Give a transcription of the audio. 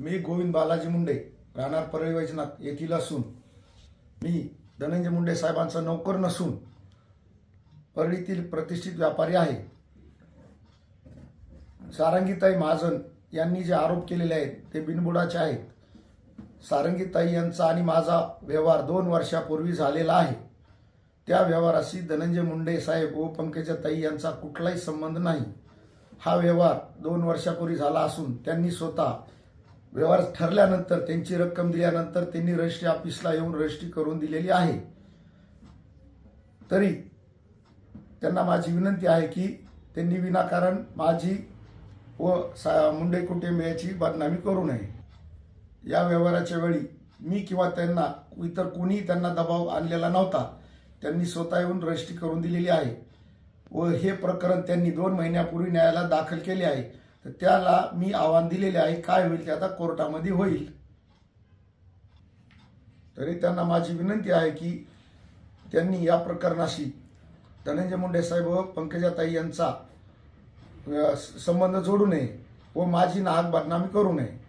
मी गोविंद बालाजी मुंडे राहणार परळी वैजनाथ येथील असून. मी धनंजय मुंडे साहेबांचा नोकर नसून परळीतील प्रतिष्ठित व्यापारी आहे. सारंगीताई महाजन यांनी जे आरोप केलेले आहेत ते बिनबुडाचे आहेत. सारंगीताई यांचा आणि माझा व्यवहार दोन वर्षापूर्वी झालेला आहे. त्या व्यवहाराशी धनंजय मुंडे साहेब व पंकजाताई यांचा कुठलाही संबंध नाही. हा व्यवहार दोन वर्षापूर्वी झाला असून त्यांनी स्वतः व्यवहार ठरल्यानंतर त्यांची रक्कम दिल्यानंतर त्यांनी रजिस्ट्री ऑफिसला येऊन रजिस्ट्री करून दिलेली आहे. तरी त्यांना माझी विनंती आहे की त्यांनी विनाकारण माझी व सा मुंडे कुटुंबियाची बदनामी करू नये. या व्यवहाराच्या वेळी मी किंवा त्यांना इतर कोणीही त्यांना दबाव आणलेला नव्हता. त्यांनी स्वतः येऊन रजिस्ट्री करून दिलेली आहे. व हे प्रकरण त्यांनी दोन महिन्यापूर्वी न्यायालयात दाखल केले आहे. तर त्याला मी आव्हान दिलेले आहे काय होईल ते आता कोर्टामध्ये होईल. तरी त्यांना माझी विनंती आहे की त्यांनी या प्रकरणाशी धनंजय मुंडे साहेब व पंकजाताई यांचा संबंध जोडू नये व माझी नाहक बदनामी करू नये.